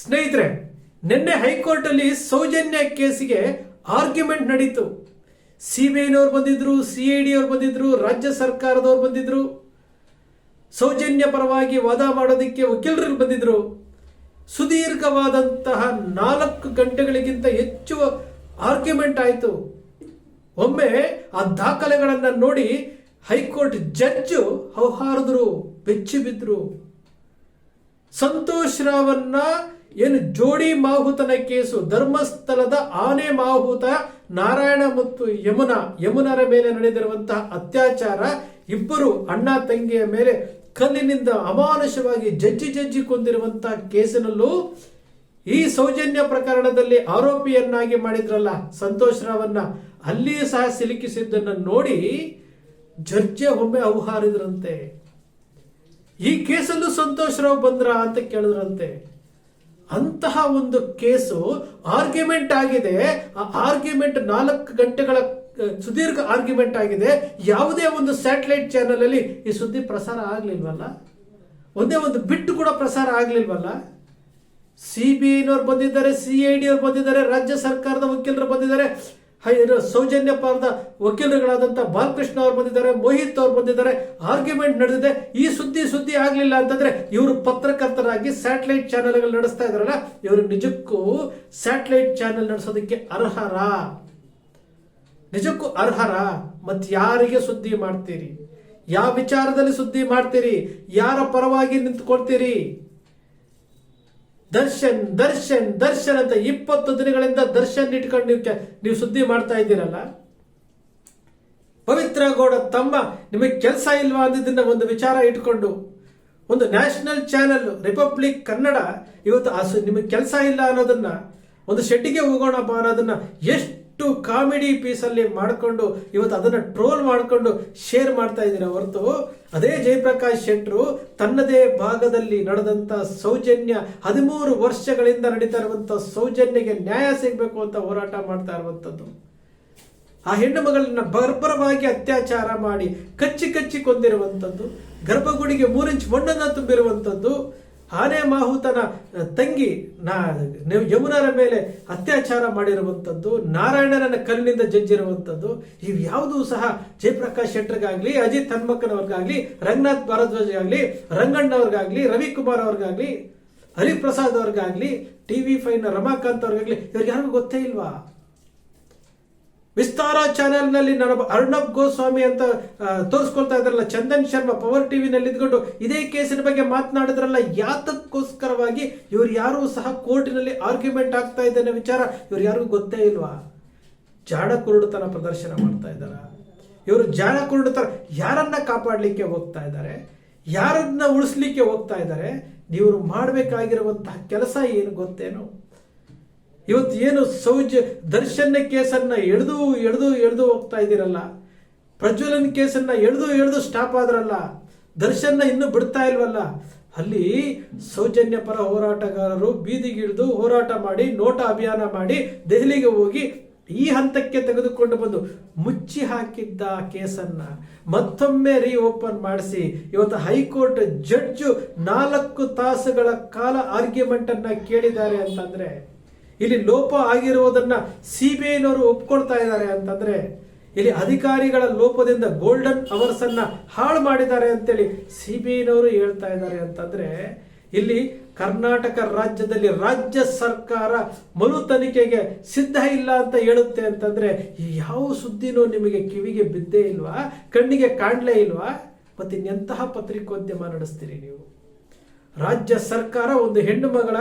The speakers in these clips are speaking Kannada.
ಸ್ನೇಹಿತರೆ, ನಿನ್ನೆ ಹೈಕೋರ್ಟಲ್ಲಿ ಸೌಜನ್ಯ ಕೇಸಿಗೆ ಆರ್ಗ್ಯುಮೆಂಟ್ ನಡೀತು. ಸಿ ಬಿ ಐನವ್ರು ಬಂದಿದ್ರು, ಸಿ ಐ ಡಿ ಅವ್ರು ಬಂದಿದ್ರು, ರಾಜ್ಯ ಸರ್ಕಾರದವ್ರು ಬಂದಿದ್ರು. ಸೌಜನ್ಯ ಪರವಾಗಿ ವಾದ ಮಾಡೋದಕ್ಕೆ ವಕೀಲರು ಬಂದಿದ್ರು. ಸುದೀರ್ಘವಾದಂತಹ ನಾಲ್ಕು ಗಂಟೆಗಳಿಗಿಂತ ಹೆಚ್ಚು ಆರ್ಗ್ಯುಮೆಂಟ್ ಆಯಿತು. ಒಮ್ಮೆ ಆ ದಾಖಲೆಗಳನ್ನು ನೋಡಿ ಹೈಕೋರ್ಟ್ ಜಡ್ಜು ಹೌಹಾರದ್ರು ಬೆಚ್ಚಿ ಬಿದ್ದರು ಸಂತೋಷ್ ರಾವನ್ನ ಏನು ಜೋಡಿ ಮಾಹುತನ ಕೇಸು, ಧರ್ಮಸ್ಥಳದ ಆನೆ ಮಾಹುತ, ನಾರಾಯಣ ಮತ್ತು ಯಮುನಾ, ಯಮುನರ ಮೇಲೆ ನಡೆದಿರುವಂತಹ ಅತ್ಯಾಚಾರ, ಇಬ್ಬರು ಅಣ್ಣ ತಂಗಿಯ ಮೇಲೆ ಕಲ್ಲಿನಿಂದ ಅಮಾನುಷವಾಗಿ ಜಜ್ಜಿ ಜಜ್ಜಿ ಕೊಂದಿರುವಂತಹ ಕೇಸಿನಲ್ಲೂ ಈ ಸೌಜನ್ಯ ಪ್ರಕರಣದಲ್ಲಿ ಆರೋಪಿಯನ್ನಾಗಿ ಮಾಡಿದ್ರಲ್ಲ ಸಂತೋಷ್ ರಾವನ್ನ ಅಲ್ಲಿಯೂ ಸಹ ಸಿಲುಕಿಸಿದ್ದನ್ನು ನೋಡಿ ಜಡ್ಜೆ ಒಮ್ಮೆ ಅವಹಾರಿದ್ರಂತೆ ಈ ಕೇಸಲ್ಲೂ ಸಂತೋಷ್ ರಾವ್ ಬಂದ್ರ ಅಂತ ಕೇಳಿದ್ರಂತೆ. ಅಂತಹ ಒಂದು ಕೇಸು ಆರ್ಗ್ಯುಮೆಂಟ್ ಆಗಿದೆ. ಆ ಆರ್ಗ್ಯುಮೆಂಟ್ ನಾಲ್ಕು ಗಂಟೆಗಳ ಸುದೀರ್ಘ ಆರ್ಗ್ಯುಮೆಂಟ್ ಆಗಿದೆ. ಯಾವುದೇ ಒಂದು ಸ್ಯಾಟಲೈಟ್ ಚಾನೆಲ್ ಅಲ್ಲಿ ಈ ಸುದ್ದಿ ಪ್ರಸಾರ ಆಗ್ಲಿಲ್ವಲ್ಲ? ಒಂದೇ ಒಂದು ಬಿಟ್ಟು ಕೂಡ ಪ್ರಸಾರ ಆಗ್ಲಿಲ್ವಲ್ಲ? ಸಿ ಬಿ ಐನವ್ರು ಬಂದಿದ್ದಾರೆ, ಸಿ ಐ ಡಿ ಅವ್ರು ಬಂದಿದ್ದಾರೆ, ರಾಜ್ಯ ಸರ್ಕಾರದ ವಕೀಲರು ಬಂದಿದ್ದಾರೆ. ಸೌಜನ್ಯ ಪರದ ವಕೀಲರುಗಳಾದಂಥ ಬಾಲಕೃಷ್ಣ ಅವ್ರು ಬಂದಿದ್ದಾರೆ, ಮೋಹಿತ್ ಅವ್ರು ಬಂದಿದ್ದಾರೆ ಆರ್ಗ್ಯುಮೆಂಟ್ ನಡೆದಿದೆ. ಈ ಸುದ್ದಿ ಸುದ್ದಿ ಆಗಲಿಲ್ಲ ಅಂತಂದ್ರೆ ಇವರು ಪತ್ರಕರ್ತರಾಗಿ ಸ್ಯಾಟಲೈಟ್ ಚಾನೆಲ್ಗಳು ನಡೆಸ್ತಾ ಇದಾರಲ್ಲ ಇವರು ನಿಜಕ್ಕೂ ಸ್ಯಾಟಲೈಟ್ ಚಾನೆಲ್ ನಡೆಸೋದಕ್ಕೆ ಅರ್ಹರ? ನಿಜಕ್ಕೂ ಅರ್ಹರ? ಮತ್ತು ಯಾರಿಗೆ ಸುದ್ದಿ ಮಾಡ್ತೀರಿ? ಯಾವ ವಿಚಾರದಲ್ಲಿ ಸುದ್ದಿ ಮಾಡ್ತೀರಿ? ಯಾರ ಪರವಾಗಿ ನಿಂತ್ಕೊಳ್ತೀರಿ? ದರ್ಶನ್ ದರ್ಶನ್ ದರ್ಶನ್ ಅಂತ ಇಪ್ಪತ್ತು ದಿನಗಳಿಂದ ದರ್ಶನ್ ಇಟ್ಕೊಂಡು ನೀವು ನೀವು ಸುದ್ದಿ ಮಾಡ್ತಾ ಇದ್ದೀರಲ್ಲ? ಪವಿತ್ರ ಗೌಡ ತಮ್ಮ, ನಿಮಗೆ ಕೆಲಸ ಇಲ್ವಾ ಅಂದಿದ್ದನ್ನ ಒಂದು ವಿಚಾರ ಇಟ್ಕೊಂಡು, ಒಂದು ನ್ಯಾಷನಲ್ ಚಾನೆಲ್, ರಿಪಬ್ಲಿಕ್ ಕನ್ನಡ, ಇವತ್ತು ನಿಮಗೆ ಕೆಲಸ ಇಲ್ಲ ಅನ್ನೋದನ್ನ, ಒಂದು ಶೆಡ್ಡಿಗೆ ಹೋಗೋಣಪ್ಪ ಅನ್ನೋದನ್ನ ಎಷ್ಟು ಕಾಮಿಡಿ ಪೀಸಲ್ಲಿ ಮಾಡಿಕೊಂಡು ಇವತ್ತು ಅದನ್ನು ಟ್ರೋಲ್ ಮಾಡಿಕೊಂಡು ಶೇರ್ ಮಾಡ್ತಾ ಇದ್ದೀರಾ ಹೊರತು ಅದೇ ಜಯಪ್ರಕಾಶ್ ಶೆಟ್ರು ತನ್ನದೇ ಭಾಗದಲ್ಲಿ ನಡೆದಂಥ ಸೌಜನ್ಯ ಹದಿಮೂರು ವರ್ಷಗಳಿಂದ ನಡೀತಾ ಇರುವಂಥ ಸೌಜನ್ಯಗೆ ನ್ಯಾಯ ಸಿಗಬೇಕು ಅಂತ ಹೋರಾಟ ಮಾಡ್ತಾ ಇರುವಂಥದ್ದು ಆ ಹೆಣ್ಣು ಮಗಳನ್ನ ಬರ್ಬರವಾಗಿ ಅತ್ಯಾಚಾರ ಮಾಡಿ ಕಚ್ಚಿ ಕಚ್ಚಿ ಕೊಂದಿರುವಂಥದ್ದು ಗರ್ಭಗುಡಿಗೆ ಮೂರಿಂಚ್ ಮಣ್ಣನ್ನು ತುಂಬಿರುವಂಥದ್ದು ಆನೆ ಮಾಹುತನ ತಂಗಿ ನಾ ಯಮುನರ ಮೇಲೆ ಅತ್ಯಾಚಾರ ಮಾಡಿರುವಂಥದ್ದು, ನಾರಾಯಣನನ್ನ ಕಲ್ಲಿನಿಂದ ಜಜ್ಜಿರುವಂಥದ್ದು, ಇವು ಯಾವುದೂ ಸಹ ಜಯಪ್ರಕಾಶ್ ಶೆಟ್ಟರ್ಗಾಗ್ಲಿ, ಅಜಿತ್ ಹನ್ಮಕ್ಕನವ್ರಿಗಾಗಲಿ ರಂಗನಾಥ್ ಭಾರದ್ವಾಜ್ ರಂಗಣ್ಣವ್ರಿಗಾಗಲಿ ರಂಗಣ್ಣವ್ರಿಗಾಗ್ಲಿ, ರವಿಕುಮಾರ್ ಅವ್ರಿಗಾಗಲಿ, ಹರಿಪ್ರಸಾದ್ ಅವ್ರಿಗಾಗಲಿ, ಟಿ ವಿ ಫೈವ್ನ ರಮಾಕಾಂತ್ ಅವ್ರಿಗಾಗಲಿ, ಇವ್ರಿಗೆ ಯಾರಿಗೂ ಗೊತ್ತೇ ಇಲ್ವಾ? ವಿಸ್ತಾರ ಚಾನೆಲ್ನಲ್ಲಿ ನನ್ನ ನಾನು ಅರ್ಣಬ್ ಗೋಸ್ವಾಮಿ ಅಂತ ತೋರಿಸ್ಕೊಳ್ತಾ ಇದ್ರಲ್ಲ, ಚಂದನ್ ಶರ್ಮಾ ಪವರ್ ಟಿವಿನಲ್ಲಿ ಇದ್ಕೊಂಡು ಇದೇ ಕೇಸಿನ ಬಗ್ಗೆ ಮಾತನಾಡಿದ್ರಲ್ಲ, ಯಾತಕ್ಕೋಸ್ಕರವಾಗಿ ಇವ್ರು ಯಾರೂ ಸಹ ಕೋರ್ಟಿನಲ್ಲಿ ಆರ್ಗ್ಯುಮೆಂಟ್ ಆಗ್ತಾ ಇದ್ದಾನೆ ವಿಚಾರ ಇವ್ರು ಯಾರಿಗೂ ಗೊತ್ತೇ ಇಲ್ವಾ? ಜಾಡ ಕುರುಡುತನ ಪ್ರದರ್ಶನ ಮಾಡ್ತಾ ಇದ್ದಾರ? ಇವರು ಜಾಡ ಕುರುಡುತನ, ಯಾರನ್ನ ಕಾಪಾಡಲಿಕ್ಕೆ ಹೋಗ್ತಾ ಇದ್ದಾರೆ? ಯಾರನ್ನ ಉಳಿಸ್ಲಿಕ್ಕೆ ಹೋಗ್ತಾ ಇದ್ದಾರೆ? ಇವರು ಮಾಡಬೇಕಾಗಿರುವಂತಹ ಕೆಲಸ ಏನು ಗೊತ್ತೇನು? ಇವತ್ತು ಏನು ಸೌಜ ದರ್ಶನ ಕೇಸನ್ನ ಎಳೆದು ಎಳೆದು ಎಳೆದು ಹೋಗ್ತಾ ಇದ್ದೀರಲ್ಲ? ಪ್ರಜ್ವಲನ್ ಕೇಸನ್ನ ಎಳೆದು ಎಳೆದು ಸ್ಟಾಪ್ ಆದ್ರಲ್ಲ? ದರ್ಶನ್ನ ಇನ್ನೂ ಬಿಡ್ತಾ ಇಲ್ವಲ್ಲ? ಅಲ್ಲಿ ಸೌಜನ್ಯ ಪರ ಹೋರಾಟಗಾರರು ಬೀದಿಗಿಳಿದು ಹೋರಾಟ ಮಾಡಿ, ನೋಟ ಅಭಿಯಾನ ಮಾಡಿ, ದೆಹಲಿಗೆ ಹೋಗಿ ಈ ಹಂತಕ್ಕೆ ತೆಗೆದುಕೊಂಡು ಬಂದು ಮುಚ್ಚಿ ಹಾಕಿದ್ದ ಕೇಸನ್ನ ಮತ್ತೊಮ್ಮೆ ರೀಓಪನ್ ಮಾಡಿಸಿ. ಇವತ್ತು ಹೈಕೋರ್ಟ್ ಜಡ್ಜು ನಾಲ್ಕು ತಾಸುಗಳ ಕಾಲ ಆರ್ಗ್ಯುಮೆಂಟ್ ಅನ್ನ ಕೇಳಿದ್ದಾರೆ ಅಂತಂದ್ರೆ ಇಲ್ಲಿ ಲೋಪ ಆಗಿರುವುದನ್ನ ಸಿ ಬಿ ಐನವರು ಒಪ್ಕೊಳ್ತಾ ಇದ್ದಾರೆ ಅಂತಂದ್ರೆ, ಇಲ್ಲಿ ಅಧಿಕಾರಿಗಳ ಲೋಪದಿಂದ ಗೋಲ್ಡನ್ ಅವರ್ಸ್ ಅನ್ನ ಹಾಳು ಮಾಡಿದ್ದಾರೆ ಅಂತೇಳಿ ಸಿ ಬಿ ಐನವರು ಹೇಳ್ತಾ ಇದ್ದಾರೆ ಅಂತಂದ್ರೆ, ಇಲ್ಲಿ ಕರ್ನಾಟಕ ರಾಜ್ಯದಲ್ಲಿ ರಾಜ್ಯ ಸರ್ಕಾರ ಮರು ತನಿಖೆಗೆ ಸಿದ್ಧ ಇಲ್ಲ ಅಂತ ಹೇಳುತ್ತೆ ಅಂತಂದ್ರೆ ಯಾವ ಸುದ್ದಿನೂ ನಿಮಗೆ ಕಿವಿಗೆ ಬಿದ್ದೇ ಇಲ್ವಾ? ಕಣ್ಣಿಗೆ ಕಾಣ್ಲೇ ಇಲ್ವಾ? ಮತ್ತೆ ಇನ್ನೆಂತಹ ಪತ್ರಿಕೋದ್ಯಮ ನಡೆಸ್ತೀರಿ ನೀವು. ರಾಜ್ಯ ಸರ್ಕಾರ ಒಂದು ಹೆಣ್ಣು ಮಗಳ,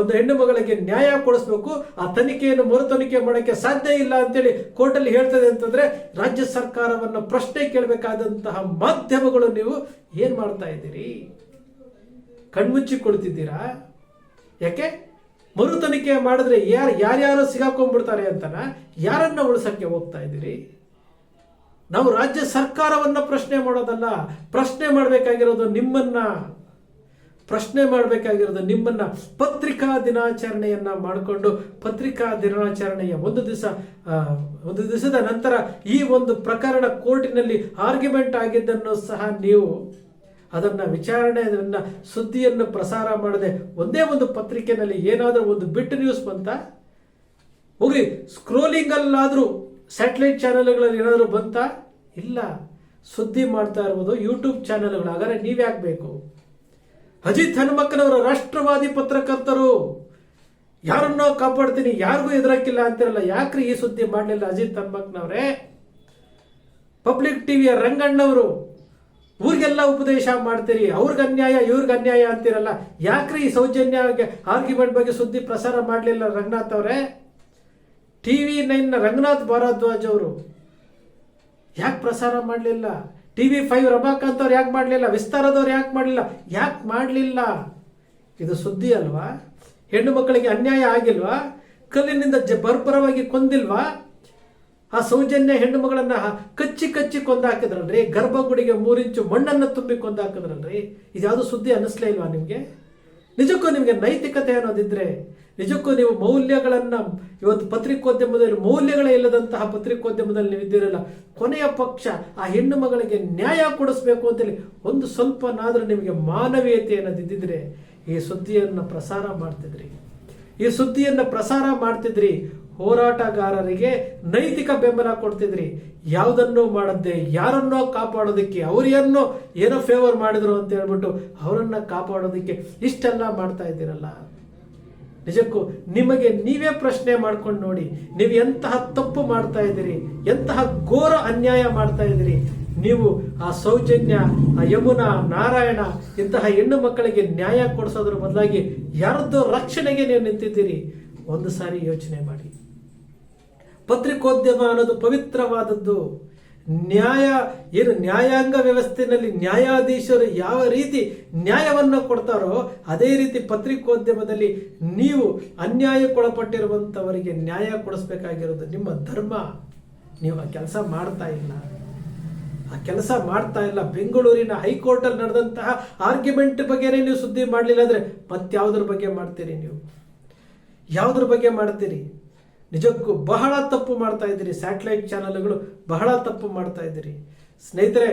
ಒಂದು ಹೆಣ್ಣು ಮಗಳಿಗೆ ನ್ಯಾಯ ಕೊಡಿಸ್ಬೇಕು. ಆ ತನಿಖೆಯನ್ನು ಮರು ತನಿಖೆ ಮಾಡೋಕ್ಕೆ ಸಾಧ್ಯ ಇಲ್ಲ ಅಂತೇಳಿ ಕೋರ್ಟಲ್ಲಿ ಹೇಳ್ತದೆ ಅಂತಂದ್ರೆ ರಾಜ್ಯ ಸರ್ಕಾರವನ್ನು ಪ್ರಶ್ನೆ ಕೇಳಬೇಕಾದಂತಹ ಮಾಧ್ಯಮಗಳು ನೀವು ಏನು ಮಾಡ್ತಾ ಇದ್ದೀರಿ? ಕಣ್ಮುಚ್ಚಿ ಕುಳಿತಿದ್ದೀರಾ ಯಾಕೆ? ಮರು ತನಿಖೆ ಮಾಡಿದ್ರೆ ಯಾರು, ಯಾರ್ಯಾರು ಸಿಗಾಕೊಂಡ್ಬಿಡ್ತಾರೆ ಅಂತನ? ಯಾರನ್ನ ಉಳಿಸಕ್ಕೆ ಹೋಗ್ತಾ ಇದ್ದೀರಿ? ನಾವು ರಾಜ್ಯ ಸರ್ಕಾರವನ್ನ ಪ್ರಶ್ನೆ ಮಾಡೋದಲ್ಲ, ಪ್ರಶ್ನೆ ಮಾಡಬೇಕಾಗಿರೋದು ನಿಮ್ಮನ್ನ. ಪ್ರಶ್ನೆ ಮಾಡಬೇಕಾಗಿರೋದು ನಿಮ್ಮನ್ನ ಪತ್ರಿಕಾ ದಿನಾಚರಣೆಯನ್ನ ಮಾಡಿಕೊಂಡು ಪತ್ರಿಕಾ ದಿನಾಚರಣೆಯ ಒಂದು ದಿವಸ ಒಂದು ದಿವಸದ ನಂತರ ಈ ಒಂದು ಪ್ರಕರಣ ಕೋರ್ಟಿನಲ್ಲಿ ಆರ್ಗ್ಯುಮೆಂಟ್ ಆಗಿದ್ದನ್ನು ಸಹ ನೀವು ಅದನ್ನ ವಿಚಾರಣೆ ಅದನ್ನ ಸುದ್ದಿಯನ್ನು ಪ್ರಸಾರ ಮಾಡದೆ ಒಂದೇ ಒಂದು ಪತ್ರಿಕೆನಲ್ಲಿ ಏನಾದರೂ ಒಂದು ಬಿಟ್ ನ್ಯೂಸ್ ಬಂತ? ಹೋಗ್ರಿ ಸ್ಕ್ರೋಲಿಂಗ್ ಅಲ್ಲಾದ್ರೂ ಸ್ಯಾಟಲೈಟ್ ಚಾನೆಲ್ಗಳಲ್ಲಿ ಏನಾದರೂ ಬಂತ? ಇಲ್ಲ. ಸುದ್ದಿ ಮಾಡ್ತಾ ಇರ್ಬೋದು ಯೂಟ್ಯೂಬ್ ಚಾನೆಲ್ಗಳು ಹಾಗಾದ್ರೆ ನೀವ್ಯಾಕೆ ಬೇಕು? ಅಜಿತ್ ಹನುಮಕ್ಕನವರು ರಾಷ್ಟ್ರವಾದಿ ಪತ್ರಕರ್ತರು. ಯಾರನ್ನೋ ಕಾಪಾಡ್ತೀನಿ, ಯಾರಿಗೂ ಎದುರಾಕಿಲ್ಲ ಅಂತಿರಲ್ಲ, ಯಾಕ್ರಿ ಈ ಸುದ್ದಿ ಮಾಡಲಿಲ್ಲ ಅಜಿತ್ ಹನುಮಕ್ಕನವರೇ ಪಬ್ಲಿಕ್ ಟಿವಿಯ ರಂಗಣ್ಣವರು, ಊರಿಗೆಲ್ಲ ಉಪದೇಶ ಮಾಡ್ತೀರಿ, ಅವ್ರಿಗೆ ಅನ್ಯಾಯ, ಇವ್ರಿಗೆ ಅನ್ಯಾಯ ಅಂತಿರಲ್ಲ, ಯಾಕ್ರಿ ಈ ಸೌಜನ್ಯ ಆರ್ಗ್ಯುಮೆಂಟ್ ಬಗ್ಗೆ ಸುದ್ದಿ ಪ್ರಸಾರ ಮಾಡಲಿಲ್ಲ ರಂಗನಾಥ್ ಅವರೇ? ಟಿವಿ ನೈನ್ ರಂಗನಾಥ್ ಭಾರದ್ವಾಜ್ ಅವರು, ಯಾಕೆ ಪ್ರಸಾರ ಮಾಡಲಿಲ್ಲ? ಟಿವಿ ಫೈವ್ ರಮಾಕಾಂತ್ ಅವ್ರು ಯಾಕೆ ಮಾಡಲಿಲ್ಲ? ವಿಸ್ತಾರದವ್ರು ಯಾಕೆ ಮಾಡಲಿಲ್ಲ? ಯಾಕೆ ಮಾಡಲಿಲ್ಲ? ಇದು ಸುದ್ದಿ ಅಲ್ವಾ? ಹೆಣ್ಣು ಮಕ್ಕಳಿಗೆ ಅನ್ಯಾಯ ಆಗಿಲ್ವಾ? ಕಲ್ಲಿನಿಂದ ಜ ಬರ್ಬರವಾಗಿ ಕೊಂದಿಲ್ವಾ? ಆ ಸೌಜನ್ಯ ಹೆಣ್ಣು ಮಗಳನ್ನ ಕಚ್ಚಿ ಕಚ್ಚಿ ಕೊಂದಾಕಿದ್ರಲ್ರಿ? ಗರ್ಭಗುಡಿಗೆ ಮೂರಿಂಚು ಮಣ್ಣನ್ನು ತುಂಬಿ ಕೊಂದಾಕಿದ್ರಲ್ರಿ? ಇದ್ಯಾವುದು ಸುದ್ದಿ ಅನ್ನಿಸ್ಲೇ ಇಲ್ವಾ ನಿಮಗೆ? ನಿಜಕ್ಕೂ ನಿಮಗೆ ನೈತಿಕತೆ ಅನ್ನೋದಿದ್ರೆ ನಿಜಕ್ಕೂ ನೀವು ಮೌಲ್ಯಗಳನ್ನು ಇವತ್ತು ಪತ್ರಿಕೋದ್ಯಮದಲ್ಲಿ ಮೌಲ್ಯಗಳೇ ಇಲ್ಲದಂತಹ ಪತ್ರಿಕೋದ್ಯಮದಲ್ಲಿ ನೀವು ಇದ್ದಿರಲ್ಲ, ಕೊನೆಯ ಪಕ್ಷ ಆ ಹೆಣ್ಣು ಮಗಳಿಗೆ ನ್ಯಾಯ ಕೊಡಿಸ್ಬೇಕು ಅಂತೇಳಿ ಒಂದು ಸ್ವಲ್ಪನಾದರೂ ನಿಮಗೆ ಮಾನವೀಯತೆ ಅನ್ನೋದಿದ್ದಿದ್ರೆ ಈ ಸುದ್ದಿಯನ್ನು ಪ್ರಸಾರ ಮಾಡ್ತಿದ್ರಿ. ಈ ಸುದ್ದಿಯನ್ನು ಪ್ರಸಾರ ಮಾಡ್ತಿದ್ರಿ, ಹೋರಾಟಗಾರರಿಗೆ ನೈತಿಕ ಬೆಂಬಲ ಕೊಡ್ತಿದ್ರಿ. ಯಾವುದನ್ನು ಮಾಡದೆ ಯಾರನ್ನೋ ಕಾಪಾಡೋದಕ್ಕೆ ಅವ್ರೇನೋ ಏನೋ ಫೇವರ್ ಮಾಡಿದ್ರು ಅಂತ ಹೇಳ್ಬಿಟ್ಟು ಅವರನ್ನ ಕಾಪಾಡೋದಕ್ಕೆ ಇಷ್ಟೆಲ್ಲ ಮಾಡ್ತಾ ಇದ್ದೀರಲ್ಲ. ನಿಜಕ್ಕೂ ನಿಮಗೆ ನೀವೇ ಪ್ರಶ್ನೆ ಮಾಡ್ಕೊಂಡು ನೋಡಿ, ನೀವು ಎಂತಹ ತಪ್ಪು ಮಾಡ್ತಾ ಇದ್ದೀರಿ, ಎಂತಹ ಘೋರ ಅನ್ಯಾಯ ಮಾಡ್ತಾ ಇದ್ದೀರಿ, ನೀವು ಆ ಸೌಜನ್ಯ, ಆ ಯಮುನಾ, ನಾರಾಯಣ ಇಂತಹ ಹೆಣ್ಣು ಮಕ್ಕಳಿಗೆ ನ್ಯಾಯ ಕೊಡಿಸೋದ್ರ ಬದಲಾಗಿ ಯಾರದ್ದೋ ರಕ್ಷಣೆಗೆ ನೀವು ನಿಂತಿದ್ದೀರಿ, ಒಂದು ಸಾರಿ ಯೋಚನೆ ಮಾಡಿ. ಪತ್ರಿಕೋದ್ಯಮ ಅನ್ನೋದು ಪವಿತ್ರವಾದದ್ದು. ನ್ಯಾಯ, ಏನು ನ್ಯಾಯಾಂಗ ವ್ಯವಸ್ಥೆಯಲ್ಲಿ ನ್ಯಾಯಾಧೀಶರು ಯಾವ ರೀತಿ ನ್ಯಾಯವನ್ನು ಕೊಡ್ತಾರೋ ಅದೇ ರೀತಿ ಪತ್ರಿಕೋದ್ಯಮದಲ್ಲಿ ನೀವು ಅನ್ಯಾಯಕ್ಕೊಳಪಟ್ಟಿರುವಂಥವರಿಗೆ ನ್ಯಾಯ ಕೊಡಿಸ್ಬೇಕಾಗಿರೋದು ನಿಮ್ಮ ಧರ್ಮ. ನೀವು ಆ ಕೆಲಸ ಮಾಡ್ತಾ ಇಲ್ಲ. ಆ ಕೆಲಸ ಮಾಡ್ತಾ ಇಲ್ಲ. ಬೆಂಗಳೂರಿನ ಹೈಕೋರ್ಟಲ್ಲಿ ನಡೆದಂತಹ ಆರ್ಗ್ಯುಮೆಂಟ್ ಬಗ್ಗೆನೇ ನೀವು ಸುದ್ದಿ ಮಾಡಲಿಲ್ಲ ಅಂದ್ರೆ ಮತ್ಯಾವುದ್ರ ಬಗ್ಗೆ ಮಾಡ್ತೀರಿ ನೀವು? ಯಾವುದ್ರ ಬಗ್ಗೆ ಮಾಡ್ತೀರಿ? ನಿಜಕ್ಕೂ ಬಹಳ ತಪ್ಪು ಮಾಡ್ತಾ ಇದ್ದೀರಿ. ಸ್ಯಾಟಲೈಟ್ ಚಾನೆಲ್ಗಳು ಬಹಳ ತಪ್ಪು ಮಾಡ್ತಾ ಇದ್ದೀರಿ. ಸ್ನೇಹಿತರೆ,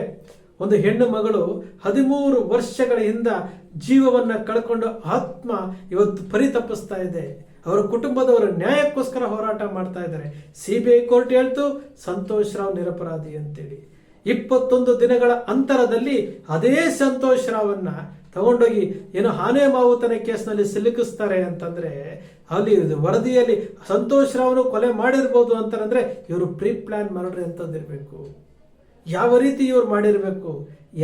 ಒಂದು ಹೆಣ್ಣು ಮಗಳು ಹದಿಮೂರು ವರ್ಷಗಳ ಹಿಂದ ಜೀವವನ್ನ ಕಳ್ಕೊಂಡು ಆತ್ಮ ಇವತ್ತು ಪರಿತಪ್ಪಿಸ್ತಾ ಇದೆ. ಅವರ ಕುಟುಂಬದವರು ನ್ಯಾಯಕ್ಕೋಸ್ಕರ ಹೋರಾಟ ಮಾಡ್ತಾ ಇದ್ದಾರೆ. ಸಿ ಬಿ ಐ ಕೋರ್ಟ್ ಹೇಳ್ತು, ಸಂತೋಷ್ ರಾವ್ ನಿರಪರಾಧಿ ಅಂತೇಳಿ. ಇಪ್ಪತ್ತೊಂದು ದಿನಗಳ ಅಂತರದಲ್ಲಿ ಅದೇ ಸಂತೋಷ್ ರಾವನ್ನ ತಗೊಂಡೋಗಿ ಏನು ಹಾನೇ ಮಾವುತನ ಕೇಸ್ನಲ್ಲಿ ಸಿಲುಕಿಸ್ತಾರೆ ಅಂತಂದ್ರೆ ಅಲ್ಲಿ ವರದಿಯಲ್ಲಿ ಸಂತೋಷ್ ರಾವ್ನು ಕೊಲೆ ಮಾಡಿರ್ಬೋದು ಅಂತಾರಂದ್ರೆ ಇವರು ಪ್ರೀ ಪ್ಲಾನ್ ಮಾಡ್ರಿ ಅಂತಂದಿರ್ಬೇಕು ಯಾವ ರೀತಿ ಇವ್ರು ಮಾಡಿರಬೇಕು?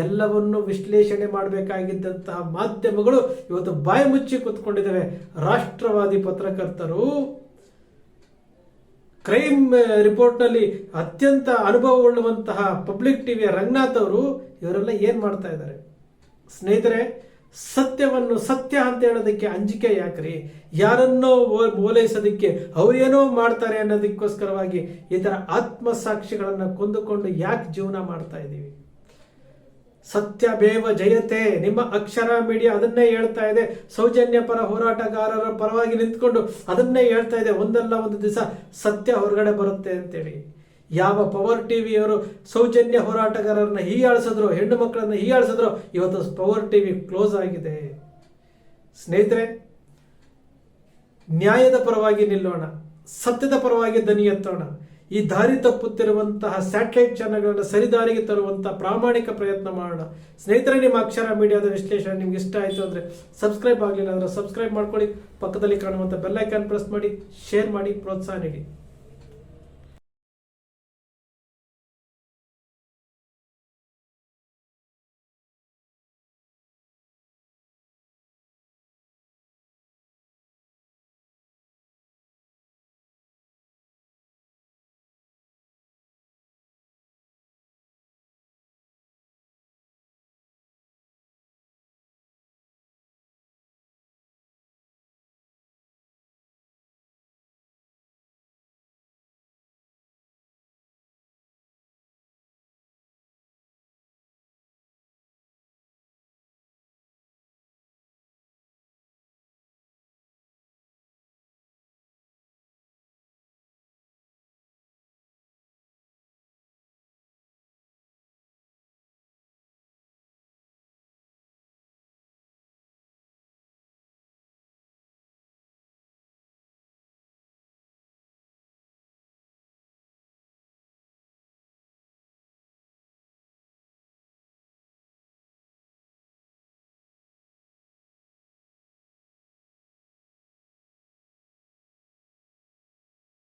ಎಲ್ಲವನ್ನು ವಿಶ್ಲೇಷಣೆ ಮಾಡಬೇಕಾಗಿದ್ದಂತಹ ಮಾಧ್ಯಮಗಳು ಇವತ್ತು ಬಾಯಿ ಮುಚ್ಚಿ ಕೂತ್ಕೊಂಡಿದ್ದಾವೆ. ರಾಷ್ಟ್ರವಾದಿ ಪತ್ರಕರ್ತರು ಕ್ರೈಮ್ ರಿಪೋರ್ಟ್ನಲ್ಲಿ ಅತ್ಯಂತ ಅನುಭವವುಳ್ಳುವಂತಹ ಪಬ್ಲಿಕ್ ಟಿವಿಯ ರಂಗನಾಥ್ ಅವರು ಇವರೆಲ್ಲ ಏನು ಮಾಡ್ತಾ ಇದ್ದಾರೆ? ಸ್ನೇಹಿತರೆ ಸತ್ಯವನ್ನು ಸತ್ಯ ಅಂತ ಹೇಳೋದಕ್ಕೆ ಅಂಜಿಕೆ ಯಾಕ್ರಿ? ಯಾರನ್ನೋ ಓಲೈಸೋದಕ್ಕೆ ಅವರೇನೋ ಮಾಡ್ತಾರೆ ಅನ್ನೋದಕ್ಕೋಸ್ಕರವಾಗಿ ಈ ತರ ಆತ್ಮಸಾಕ್ಷಿಗಳನ್ನ ಕೊಂದುಕೊಂಡು ಯಾಕೆ ಜೀವನ ಮಾಡ್ತಾ ಇದ್ದೀವಿ ಸತ್ಯಮೇವ ಜಯತೆ. ನಿಮ್ಮ ಅಕ್ಷರ ಮೀಡಿಯಾ ಅದನ್ನೇ ಹೇಳ್ತಾ ಇದೆ. ಸೌಜನ್ಯ ಪರ ಹೋರಾಟಗಾರರ ಪರವಾಗಿ ನಿಂತ್ಕೊಂಡು ಅದನ್ನೇ ಹೇಳ್ತಾ ಇದೆ. ಒಂದಲ್ಲ ಒಂದು ದಿವಸ ಸತ್ಯ ಹೊರಗಡೆ ಬರುತ್ತೆ ಅಂತೇಳಿ. ಯಾವ ಪವರ್ ಟಿವಿಯವರು ಸೌಜನ್ಯ ಹೋರಾಟಗಾರರನ್ನ ಹೀಯಾಳಿಸಿದ್ರು, ಹೆಣ್ಣು ಮಕ್ಕಳನ್ನು ಹೀಯಾಳಿಸಿದ್ರು, ಇವತ್ತು ಪವರ್ ಟಿ ವಿ ಕ್ಲೋಸ್ ಆಗಿದೆ. ಸ್ನೇಹಿತರೆ, ನ್ಯಾಯದ ಪರವಾಗಿ ನಿಲ್ಲೋಣ, ಸತ್ಯದ ಪರವಾಗಿ ದನಿ ಎತ್ತೋಣ. ಈ ದಾರಿ ತಪ್ಪುತ್ತಿರುವಂತಹ ಸ್ಯಾಟಲೈಟ್ ಚಾನೆಲ್ಗಳನ್ನು ಸರಿದಾರಿಗೆ ತರುವಂತಹ ಪ್ರಾಮಾಣಿಕ ಪ್ರಯತ್ನ ಮಾಡೋಣ. ಸ್ನೇಹಿತರೆ, ನಿಮ್ಮ ಅಕ್ಷರ ಮೀಡಿಯಾದ ವಿಶ್ಲೇಷಣೆ ನಿಮ್ಗೆ ಇಷ್ಟ ಆಯಿತು ಅಂದರೆ ಸಬ್ಸ್ಕ್ರೈಬ್ ಆಗಲಿಲ್ಲ ಅಂದರೆ ಸಬ್ಸ್ಕ್ರೈಬ್ ಮಾಡ್ಕೊಳ್ಳಿ. ಪಕ್ಕದಲ್ಲಿ ಕಾಣುವಂಥ ಬೆಲ್ಲೈಕಾನ್ ಪ್ರೆಸ್ ಮಾಡಿ ಶೇರ್ ಮಾಡಿ ಪ್ರೋತ್ಸಾಹ ನೀಡಿ